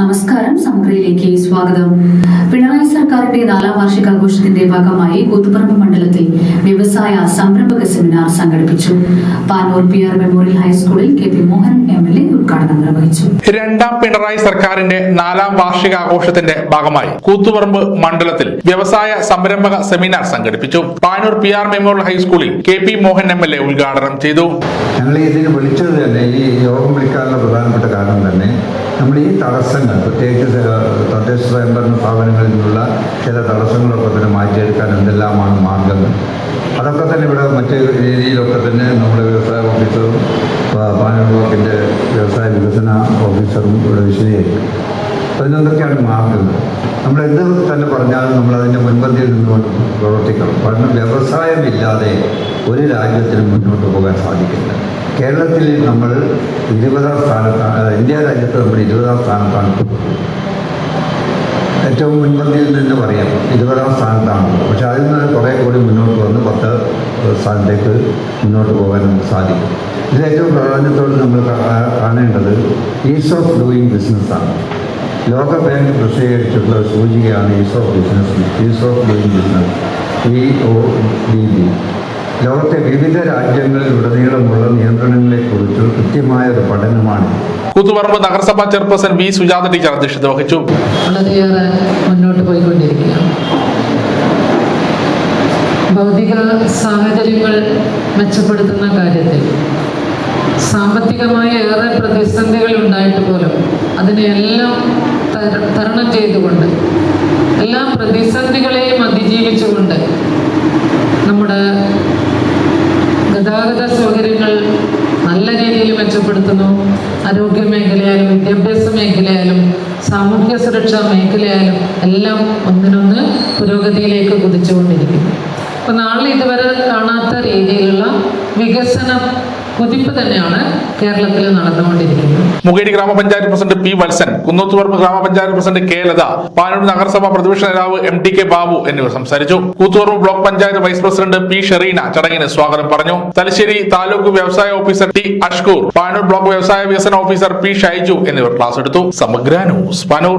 നമസ്കാരം. സമഗ്രയിലേക്ക് സ്വാഗതം. പിണറായി സർക്കാരിന്റെ നാലാം വാർഷികാഘോഷത്തിന്റെ ഭാഗമായി കൂത്തുപറമ്പ് മണ്ഡലത്തിൽ വ്യവസായ സംരംഭക സെമിനാർ സംഘടിപ്പിച്ചു. പാനൂർ പി ആർ മെമ്മോറിയൽ ഹൈസ്കൂളിൽ K P Mohan M L A ഉദ്ഘാടനം നിർവഹിച്ചു. രണ്ടാം പിണറായി സർക്കാരിന്റെ നാലാം വാർഷികാഘോഷത്തിന്റെ ഭാഗമായി കൂത്തുപറമ്പ് മണ്ഡലത്തിൽ വ്യവസായ സംരംഭക സെമിനാർ സംഘടിപ്പിച്ചു. പാനൂർ പി ആർ മെമ്മോറിയൽ ഹൈസ്കൂളിൽ K P Mohan M L A ഉദ്ഘാടനം ചെയ്തു. ഞങ്ങൾ ഇതിന് വിളിച്ചത് തന്നെ ഈ യോഗം വിളിക്കാനുള്ള പ്രധാനപ്പെട്ട കാരണം നമ്മൾ ഈ തടസ്സങ്ങൾ പ്രത്യേകിച്ച് തദ്ദേശ സ്വയംഭരണ സ്ഥാപനങ്ങളിൽ നിന്നുള്ള ചില തടസ്സങ്ങളൊക്കെ തന്നെ മാറ്റിയെടുക്കാൻ എന്തെല്ലാമാണ് മാർഗങ്ങൾ അതൊക്കെ തന്നെ ഇവിടെ മറ്റ് രീതിയിലൊക്കെ തന്നെ നമ്മുടെ വ്യവസായ ഓഫീസറും പാനൽ ബ്ലോക്കിന്റെ വ്യവസായ വികസന ഓഫീസറും ഇവിടെ വിശദീകരിക്കും. അതിനെന്തൊക്കെയാണ് മാർഗങ്ങൾ നമ്മൾ എന്ത് തന്നെ പറഞ്ഞാലും നമ്മൾ അതിന്റെ മുൻപന്തിയിൽ നിന്നുകൊണ്ട് പ്രവർത്തിക്കണം. കാരണം വ്യവസായമില്ലാതെ ഒരു രാജ്യത്തിനും മുന്നോട്ട് പോകാൻ സാധിക്കില്ല. കേരളത്തിൽ നമ്മൾ ഇരുപതാം സ്ഥാനത്താണ് ഇന്ത്യ രാജ്യത്ത് നമ്മൾ ഇരുപതാം സ്ഥാനത്താണ്. ഏറ്റവും മുൻപന്തിയിൽ നിന്ന് പറയാം ഇരുപതാം സ്ഥാനത്താണ്. പക്ഷെ അതിൽ നിന്ന് കുറേ കൂടി മുന്നോട്ട് വന്ന് പത്ത് സ്ഥാനത്തേക്ക് മുന്നോട്ട് പോകാൻ നമുക്ക് സാധിക്കും. ഏറ്റവും പ്രാധാന്യത്തോടെ നമ്മൾ കാണേണ്ടത് ഈസ് ഓഫ് ഡൂയിങ് ബിസിനസ്സാണ് ലോക ബാങ്ക് പ്രസിദ്ധീകരിച്ചിട്ടുള്ള സൂചികയാണ് ease of business ease of doing business E O D B ലോകത്തെ വിവിധ രാജ്യങ്ങളിലുടനീളമുള്ള നിയന്ത്രണങ്ങളെ നിയന്ത്രണങ്ങളെക്കുറിച്ച് കൃത്യമായ ഒരു പഠനമാണ്. കൂത്തുപറമ്പ് നഗരസഭാ ചെയർപേഴ്സൺ വി സുജാത ടീച്ചർ അധ്യക്ഷത വഹിച്ചു. വളരെയേറെ മുന്നോട്ട് പോയിക്കൊണ്ടിരിക്കുകയാണ്. ഭൗതിക സാഹചര്യങ്ങൾ മെച്ചപ്പെടുത്തുന്ന കാര്യത്തിൽ സാമ്പത്തികമായ ഏറെ പ്രതിസന്ധികൾ ഉണ്ടായിട്ട് പോലും അതിനെയെല്ലാം തരണം ചെയ്തുകൊണ്ട് എല്ലാ പ്രതിസന്ധികളെയും അതിജീവിച്ചുകൊണ്ട് നമ്മുടെ ഗതാഗത സൗകര്യങ്ങൾ നല്ല രീതിയിൽ മെച്ചപ്പെടുത്തുന്നു. ആരോഗ്യ മേഖലയായാലും വിദ്യാഭ്യാസ മേഖലയായാലും സാമൂഹ്യ സുരക്ഷാ മേഖലയായാലും എല്ലാം ഒന്നിനൊന്ന് പുരോഗതിയിലേക്ക് കുതിച്ചുകൊണ്ടിരിക്കുന്നു. അപ്പൊ നാളെ ഇതുവരെ കാണാത്ത രീതിയിലുള്ള വികസന കുതിപ്പ് തന്നെയാണ് കേരളത്തിൽ നടന്നുകൊണ്ടിരിക്കുന്നത്. മുകേരി ഗ്രാമപഞ്ചായത്ത് പ്രസിഡന്റ് പി വത്സൻ കുന്നത്തുപറമ്പ് ഗ്രാമപഞ്ചായത്ത് പ്രസിഡന്റ് കെ ലത പാനൂർ നഗരസഭ പ്രതിപക്ഷ നേതാവ് എം ടി കെ ബാബു എന്നിവർ സംസാരിച്ചു. Koothuparamba block panchayat vice president P Shereena ചടങ്ങിന് സ്വാഗതം പറഞ്ഞു. തലശ്ശേരി താലൂക്ക് വ്യവസായ officer T Ashkoor Panoor block വ്യവസായ വികസന ഓഫീസർ പി ഷൈജു എന്നിവർ ക്ലാസ് എടുത്തു. സമഗ്ര ന്യൂസ് പാനൂർ.